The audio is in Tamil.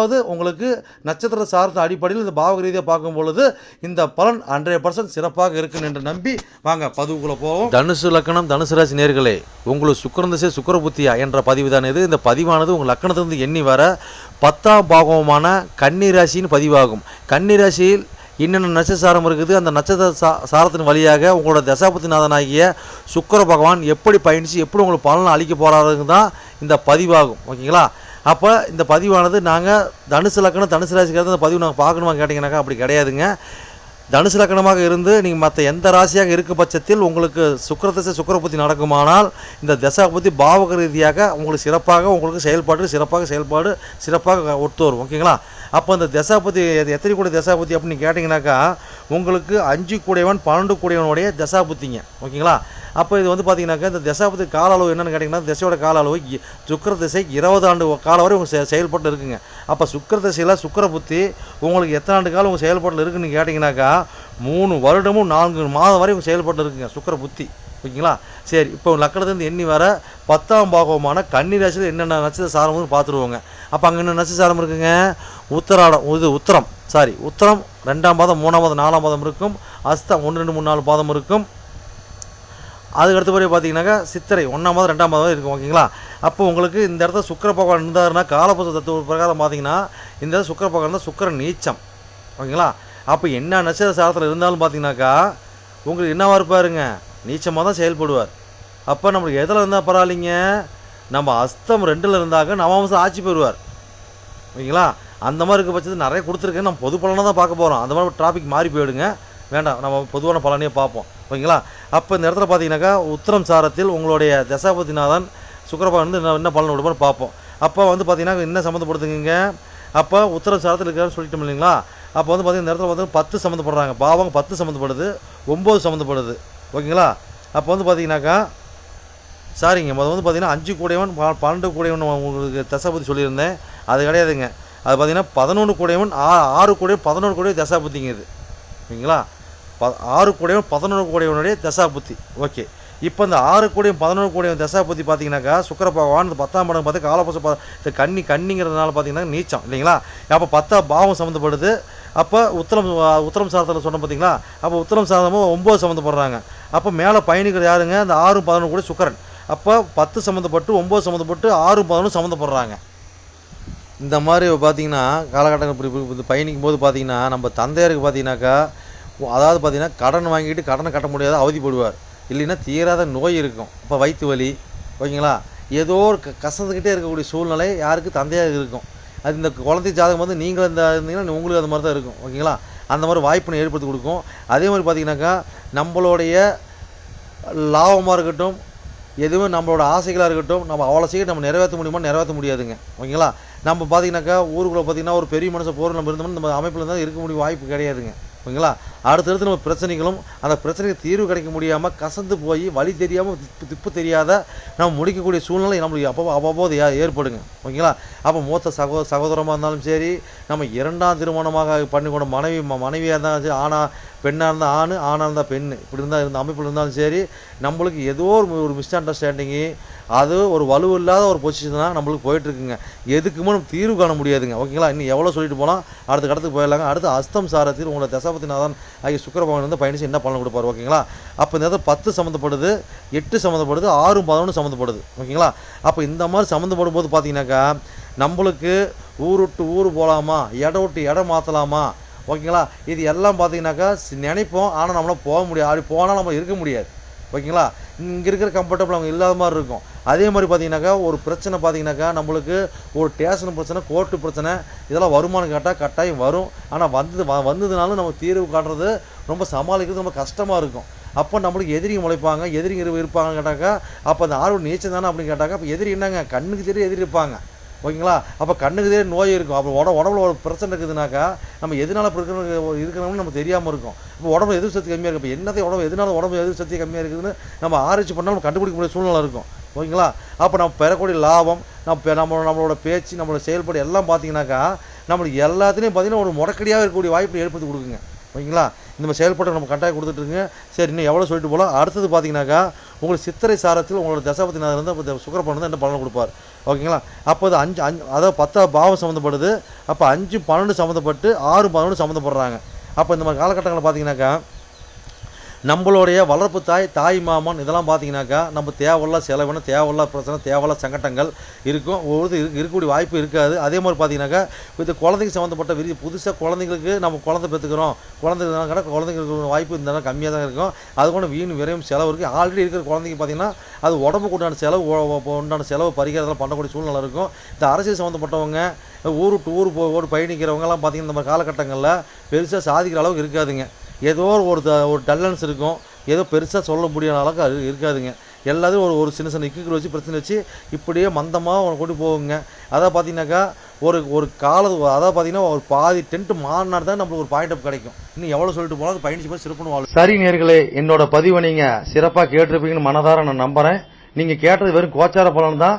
அதாவது உங்களுக்கு நட்சத்திர சார்ந்த அடிப்படையில் இந்த பாவக ரீதியாக பார்க்கும் பொழுது இந்த பலன் ஹண்ட்ரட் பர்சன்ட் சிறப்பாக இருக்கும் என்று நம்பி வாங்க பதிவுக்குள்ளே போவோம். தனுசு லக்கணம் தனுசு ராசி நேர்களே உங்களுக்கு சுக்கரன் திசை சுக்கர புத்தியா என்ற பதிவு தான் இது. இந்த பதிவானது உங்கள் லக்கணத்திலிருந்து எண்ணி வர பத்தாம் பாகமான கன்னி ராசின்னு பதிவாகும். கன்னி ராசியில் என்னென்ன நட்சசாரம் இருக்குது? அந்த நட்சத்திர சா சாரத்தின் வழியாக உங்களோட தசாபத்திநாதனாகிய சுக்கிர பகவான் எப்படி பயணித்து எப்படி உங்களுக்கு பலன் அளிக்க போகிறாருங்க தான் இந்த பதிவாகும். ஓகேங்களா? அப்போ இந்த பதிவானது நாங்கள் தனுசு லக்கணம் தனுசு ராசிக்காரது இந்த பதிவு நாங்கள் பார்க்கணுமா கேட்டிங்கனாக்கா அப்படி கிடையாதுங்க. தனுசு லக்கணமாக இருந்து நீங்கள் மற்ற எந்த ராசியாக இருக்கும் பட்சத்தில் உங்களுக்கு சுக்கர திசை சுக்கிர புத்தி நடக்குமானால் இந்த தசா புத்தி பாவக ரீதியாக உங்களுக்கு சிறப்பாக உங்களுக்கு செயல்பாடு சிறப்பாக செயல்பாடு சிறப்பாக ஒத்து வரும். ஓகேங்களா? அப்போ இந்த தசாபதி புத்தி எத்தனை கூட தசாபதி அப்படின்னு கேட்டிங்கனாக்கா உங்களுக்கு அஞ்சு கூடையவன் பன்னெண்டு கூடையவனுடைய தசாபுத்திங்க. ஓகேங்களா? அப்போ இது வந்து பார்த்தீங்கன்னாக்கா இந்த தசாபத்து கால அளவு என்னென்னு கேட்டிங்கன்னா திசையோட கால அளவு சுக்கர திசை இருபது ஆண்டு காலம் வரை உங்கள் செயல்பட்டு இருக்குங்க. அப்போ சுக்கிர திசையில் சுக்கர புத்தி உங்களுக்கு எத்தனை ஆண்டு காலம் உங்கள் செயல்பாட்டில் இருக்குன்னு கேட்டிங்கனாக்கா மூணு வருடமும் நான்கு மாதம் வரை உங்கள் செயல்பாட்டில் இருக்குங்க சுக்கர புத்தி. ஓகேங்களா? சரி இப்போ லக்கணத்துலேருந்து எண்ணி வர பத்தாம் பாகமான கன்னி ராசியில் என்னென்ன நட்சத்திர சாரம்னு பார்த்துருவோங்க அப்போ அங்கே என்ன நட்சத்திர சாரம் இருக்குங்க? உத்தராடம் இது உத்தரம். சாரி உத்தரம் ரெண்டாம் பாதம் மூணாம் பாதம் நாலாம் பாதம் இருக்கும். அஸ்தம் ஒன்று ரெண்டு மூணு நாலு பாதம் இருக்கும். அதுக்கு போய் பார்த்தீங்கன்னாக்கா சித்திரை ஒன்றாம் மாதம் ரெண்டாம் மாதம் இருக்கும் ஓகேங்களா? அப்போ உங்களுக்கு இந்த இடத்துல சுக்கிர பகவான் இருந்தாருன்னா காலபுத்த தத்துவ பிரகாரம் பார்த்தீங்கன்னா இந்த இடத்துல சுக்கிர பகவான் தான் சுக்கர நீச்சம் ஓகேங்களா? அப்போ என்ன நட்சத்திர சாரத்தில் இருந்தாலும் பார்த்தீங்கன்னாக்கா உங்களுக்கு என்னவாக இருப்பாருங்க? நீச்சமாக தான் செயல்படுவார். அப்போ நம்மளுக்கு எதில் இருந்தால் பரவாயில்லைங்க? நம்ம அஸ்தம் ரெண்டில் இருந்தாக்க நவாம்சம் ஆட்சி பெறுவார். ஓகேங்களா? அந்த மாதிரி இருக்க பட்சத்தில் நிறைய கொடுத்துருக்கேன் நம்ம பொது பலனாக தான் பார்க்க போகிறோம் அந்த மாதிரி டாபிக் மாறி போயிடுங்க. வேண்டாம் நம்ம பொதுவான பலனையே பார்ப்போம். ஓகேங்களா? அப்போ இந்த இடத்துல பார்த்தீங்கன்னாக்கா உத்தரம் சாரத்தில் உங்களுடைய தசாபதிநாதன் சுக்கரபா வந்து என்ன பலன் விடுமான்னு பார்ப்போம். அப்போ வந்து பார்த்தீங்கன்னா என்ன சம்மந்தப்படுத்துங்க அப்போ உத்தரம் சாரத்தில் இருக்கிறான்னு சொல்லிட்டோம் இல்லைங்களா? அப்போ வந்து பார்த்தீங்கன்னா இந்த இடத்துல வந்து பத்து சம்மந்தப்படுறாங்க. பாவம் பத்து சம்மந்தப்படுது ஒம்பது சம்மந்தப்படுது. ஓகேங்களா? அப்போ வந்து பார்த்தீங்கன்னாக்கா சாரிங்க முதல் வந்து பார்த்தீங்கன்னா அஞ்சு கூடையவன் பன்னெண்டு கூடையவன் உங்களுக்கு தசாபதி சொல்லியிருந்தேன். அது கிடையாதுங்க. அது பார்த்தீங்கன்னா பதினொன்று கூடையவன் ஆ ஆறு கூடையும் பதினொன்று கூடையும் தசாபுத்திங்க இது. ஓகேங்களா? ப ஆறு கூடையவன் பதினொன்று கூடையவனுடைய தசாபுத்தி. ஓகே. இப்போ இந்த ஆறு கோடியும் பதினொன்று கூடையும் தசாபுத்தி பார்த்தீங்கன்னாக்கா சுக்கர பகவான் இந்த பத்தாம் படம் பார்த்து காலபுச இந்த கண்ணி கண்ணிங்கிறதுனால பார்த்தீங்கன்னா நீச்சம் இல்லைங்களா? அப்போ பத்தா பாவம் சம்மந்தப்படுது அப்போ உத்தரம் உத்தரம் சாதத்தில் சொன்னோம் பார்த்தீங்களா அப்போ உத்தரம் சாதமும் ஒம்பது சம்மந்தப்படுறாங்க அப்போ மேலே பயணிக்கிற யாருங்க? அந்த ஆறு பதினொன்று கூட சுக்கரன். அப்போ பத்து சம்மந்தப்பட்டு ஒம்பது சம்மந்தப்பட்டு ஆறு பதினொன்று சம்மந்தப்படுறாங்க இந்த மாதிரி பார்த்தீங்கன்னா காலகட்டங்கள் பயணிக்கும் போது பார்த்தீங்கன்னா நம்ம தந்தையருக்கு பார்த்தீங்கன்னாக்கா அதாவது பார்த்தீங்கன்னா கடன் வாங்கிட்டு கடனை கட்ட முடியாத அவதிப்படுவார். இல்லைன்னா தீராத நோய் இருக்கும். இப்போ வயிற்று வலி ஓகேங்களா? ஏதோ ஒரு க கசந்துக்கிட்டே இருக்கக்கூடிய சூழ்நிலை யாருக்கு தந்தையாக இருக்கும். அது இந்த குழந்தை ஜாதகம் வந்து நீங்கள் இந்த இருந்தீங்கன்னா உங்களுக்கு அந்த மாதிரி தான் இருக்கும். ஓகேங்களா? அந்த மாதிரி வாய்ப்பினை ஏற்படுத்தி கொடுக்கும். அதே மாதிரி பார்த்தீங்கன்னாக்கா நம்மளுடைய லாபமாக இருக்கட்டும் எதுவும் நம்மளோட ஆசைகளாக இருக்கட்டும் நம்ம அவ்வளோ சீக்கிரம் நம்ம நிறைவேற்ற முடியுமா நிறைவேற்ற முடியாதுங்க. ஓகேங்களா? நம்ம பார்த்தீங்கன்னாக்கா ஊருக்குள்ளே பார்த்தீங்கன்னா ஒரு பெரிய மனுஷன் போர் நம்ம இருந்தோம்னா நம்ம அமைப்பில் தான் இருக்க முடியும் வாய்ப்பு கிடையாதுங்க. ஓகேங்களா? அடுத்தடுத்து நம்ம பிரச்சனைகளும் அந்த பிரச்சனைக்கு தீர்வு கிடைக்க முடியாமல் கசந்து போய் வழி தெரியாமல் திப்பு திப்பு தெரியாத நம்ம முடிக்கக்கூடிய சூழ்நிலை நம்மளுக்கு அப்போ அவ்வப்போது ஏற்படுங்க. ஓகேங்களா? அப்போ மூத்த சகோ சகோதரமாக இருந்தாலும் சரி நம்ம இரண்டாம் திருமணமாக பண்ணிக்கொண்ட மனைவி மனைவியாக இருந்தாலும் சரி ஆனால் பெண்ணாக இருந்தால் ஆண் ஆணாக இருந்தால் பெண் இப்படி இருந்தால் இருந்த அமைப்பில் இருந்தாலும் சரி நம்மளுக்கு ஏதோ ஒரு ஒரு மிஸ் அண்டர்ஸ்டாண்டிங்கு அது ஒரு வலுவில்லாத ஒரு பொசிஷனாக நம்மளுக்கு போயிட்டுருக்குங்க. எதுக்குமே நம்ம தீர்வு காண முடியாதுங்க. ஓகேங்களா? இன்னும் எவ்வளோ சொல்லிட்டு போகலாம்? அடுத்த கடத்துக்கு போயிடலாங்க. அடுத்து அஸ்தம் சாரத்தில் உங்களோட தசாபதிநாதன் ஆகிய சுக்கரபவன் வந்து பயணிச்சு என்ன பலன் கொடுப்பார்? ஓகேங்களா? அப்போ இந்த இடத்துல பத்து சம்மந்தப்படுது எட்டு சம்மந்தப்படுது ஆறு பதினொன்று சம்மந்தப்படுது. ஓகேங்களா? அப்போ இந்த மாதிரி சம்மந்தப்படும் போது பார்த்தீங்கன்னாக்கா நம்மளுக்கு ஊர் விட்டு ஊர் போகலாமா இடம் விட்டு இடம் மாற்றலாமா ஓகேங்களா? இது எல்லாம் பார்த்தீங்கன்னாக்கா நினைப்போம். ஆனால் நம்மளால் போக முடியாது. அப்படி போனால் நம்ம இருக்க முடியாது. ஓகேங்களா? இங்கே இருக்கிற கம்ஃபர்டபுள் அவங்க இல்லாத மாதிரி இருக்கும். அதே மாதிரி பார்த்தீங்கன்னாக்கா ஒரு பிரச்சனை பார்த்தீங்கன்னாக்கா நம்மளுக்கு ஒரு ஸ்டேஷன் பிரச்சனை கோர்ட்டு பிரச்சனை இதெல்லாம் வருமானம் கேட்டால் கட்டாயம் வரும். ஆனால் வந்தது வ- வந்ததுனாலும் நம்ம தீர்வு காட்டுறது ரொம்ப சமாளிக்கிறது ரொம்ப கஷ்டமாக இருக்கும். அப்போ நம்மளுக்கு எதிரிங்க முளைப்பாங்க எதிரிங்க இருப்பாங்கன்னு கேட்டாக்கா அப்போ அந்த ஆர்வம் நீச்சல் தானே அப்படின்னு கேட்டாக்கா அப்போ எதிரி என்னங்க? கண்ணுக்கு தெரியும் எதிரி இருப்பாங்க. ஓகேங்களா? அப்போ கண்ணுக்கு தெரியும் நோய் இருக்கும். அப்போ உட உடம்புல ஒரு பிரச்சனை இருக்குதுனாக்கா நம்ம எதனால இப்ப இருக்கிற நம்ம தெரியாமல் இருக்கும். இப்போ உடம்பு எதிர் சக்தி கம்மியாக இருக்கும். இப்போ என்னத்தை உடம்பு எதனால உடம்பு எதிர் சக்தி கம்மியாக இருக்குதுன்னு நம்ம ஆராய்ச்சி பண்ணால் நம்ம கண்டுபிடிக்க முடிய சூழ்நிலை இருக்கும். ஓகேங்களா? அப்போ நம்ம பெறக்கூடிய லாபம் நம்ம நம்ம நம்மளோட பேச்சு நம்மளோட செயல்பாடு எல்லாம் பார்த்தீங்கன்னாக்கா நம்மளுக்கு எல்லாத்துலேயும் பார்த்தீங்கன்னா ஒரு முடக்கடியாக இருக்கக்கூடிய வாய்ப்பை ஏற்படுத்தி கொடுக்குங்க. ஓகேங்களா? இந்த மாதிரி செயல்பாட்டை நம்ம கட்டாயம் கொடுத்துட்ருங்க சரி இன்னும் எவ்வளோ சொல்லிட்டு போகலாம் அடுத்தது பார்த்தீங்கன்னாக்கா உங்களுக்கு சித்திரை சாரத்தில் உங்களோட தசாபதிநாதர் வந்து அப்போ சுக்கரப்பன் வந்து என்ன பலன் கொடுப்பார்? ஓகேங்களா? அப்போ அது அஞ்சு அஞ்சு அதாவது பத்தா பாவம் சம்மந்தப்படுது அப்போ அஞ்சு பன்னெண்டு சம்மந்தப்பட்டு ஆறு பதினொன்று சம்மந்தப்படுறாங்க அப்போ இந்த மாதிரி காலகட்டங்களில் பார்த்தீங்கன்னாக்கா நம்மளுடைய வளர்ப்பு தாய் தாய் மாமன் இதெல்லாம் பார்த்தீங்கன்னாக்கா நம்ம தேவையில்லா செலவின தேவையில்லா பிரச்சனை தேவையில்லா சங்கட்டங்கள் இருக்கும். ஒரு இது இருக்கக்கூடிய வாய்ப்பு இருக்காது. அதே மாதிரி பார்த்தீங்கன்னாக்கா இது குழந்தைக்கு சம்மந்தப்பட்ட விரி புதுசாக குழந்தைங்களுக்கு நம்ம குழந்தை பெற்றுக்கிறோம். குழந்தை கூட குழந்தைங்களுக்கு வாய்ப்பு இருந்தாலும் கம்மியாக தான் இருக்கும். அது கூட வீண் விரையும் செலவு இருக்குது ஆல்ரெடி இருக்கிற குழந்தைங்க பார்த்தீங்கன்னா அது உடம்புக்கு உண்டான செலவு உண்டான செலவு பறிக்கிறதெல்லாம் பண்ணக்கூடிய சூழ்நிலை இருக்கும். இந்த அரசியல் சம்மந்தப்பட்டவங்க ஊர் டூர் போ ஓடு பயணிக்கிறவங்கலாம் பார்த்தீங்கன்னா இந்த மாதிரி காலகட்டங்களில் பெருசாக சாதிக்கிற அளவுக்கு இருக்காதுங்க. ஏதோ ஒரு த- ஒரு டல்லன்ஸ் இருக்கும். ஏதோ பெருசாக சொல்ல முடியாத அளவுக்கு அது இருக்காதுங்க. எல்லாத்தையும் ஒரு ஒரு சின்ன சின்ன இக்குகள் வச்சு பிரச்சனை வச்சு இப்படியே மந்தமாக கொண்டு போகுங்க. அதான் பார்த்தீங்கன்னாக்கா ஒரு ஒரு கால அதாவது பார்த்தீங்கன்னா ஒரு பாதி டென்ட் மாறினா தான் நம்மளுக்கு ஒரு பாயிண்ட் அப் கிடைக்கும். இன்னும் எவ்வளோ சொல்லிட்டு போனால் பயணிச்சு போய் சிறப்புன்னு வாழும் சரி நேர்களே என்னோட பதிவை நீங்கள் சிறப்பாக கேட்டிருப்பீங்கன்னு மனதார நான் நம்புகிறேன் நீங்கள் கேட்டது வெறும் கோச்சார பலன் தான்.